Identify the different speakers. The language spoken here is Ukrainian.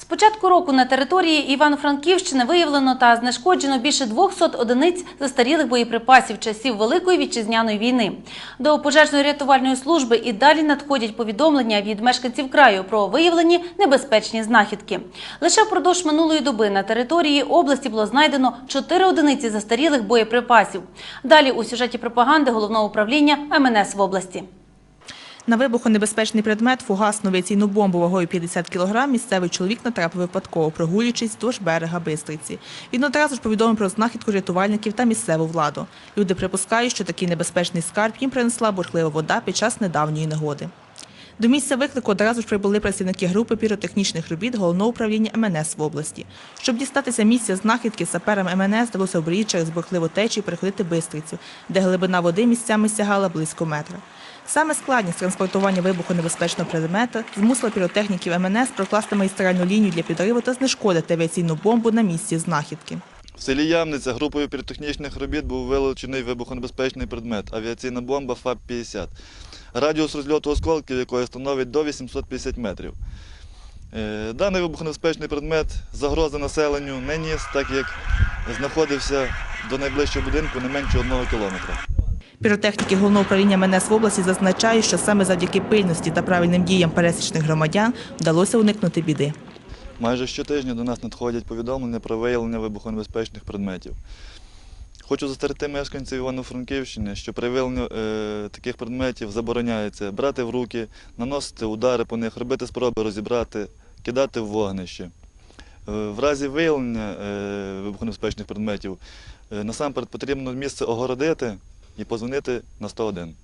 Speaker 1: З початку року на території Івано-Франківщини виявлено та знешкоджено більше 200 одиниць застарілих боєприпасів часів Великої вітчизняної війни. До пожежної рятувальної служби і далі надходять повідомлення від мешканців краю про виявлені небезпечні знахідки. Лише впродовж минулої доби на території області було знайдено 4 одиниці застарілих боєприпасів. Далі у сюжеті пропаганди головного управління МНС в області.
Speaker 2: На вибухонебезпечний предмет фугасну авіаційну бомбу вагою 50 кг місцевий чоловік натрапив випадково, прогулюючись вздовж берега Бистриці. Він одразу ж повідомив про знахідку рятувальників та місцеву владу. Люди припускають, що такий небезпечний скарб їм принесла бурхлива вода під час недавньої негоди. До місця виклику одразу ж прибули працівники групи піротехнічних робіт головного управління МНС в області. Щоб дістатися місця знахідки, саперам МНС вдалося в брід через бурхливу течію переходити Бистрицю, де глибина води місцями сягала близько метра. Саме складність транспортування вибухонебезпечного предмета змусила піротехніків МНС прокласти магістральну лінію для підриву та знешкодити авіаційну бомбу на місці знахідки.
Speaker 3: В селі Ямниця групою піротехнічних робіт був вилучений вибухонебезпечний предмет авіаційна бомба ФАП-50. Радіус розльоту осколків якої становить до 850 метрів. Е, Даний вибухонебезпечний предмет загрози населенню не ніс, так як знаходився до найближчого будинку не менше одного кілометра.
Speaker 2: Піротехніки головного управління МНС в області зазначають, що саме завдяки пильності та правильним діям пересічних громадян вдалося уникнути біди.
Speaker 3: Майже щотижня до нас надходять повідомлення про виявлення вибухонебезпечних предметів. Хочу застерегти мешканців Івано-Франківщини, що при виявленні е, таких предметів забороняється брати в руки, наносити удари по них, робити спроби розібрати, кидати в вогнище. Е, в разі виявлення е, вибухонебезпечних предметів е, насамперед потрібно місце огородити і позвонити на 101.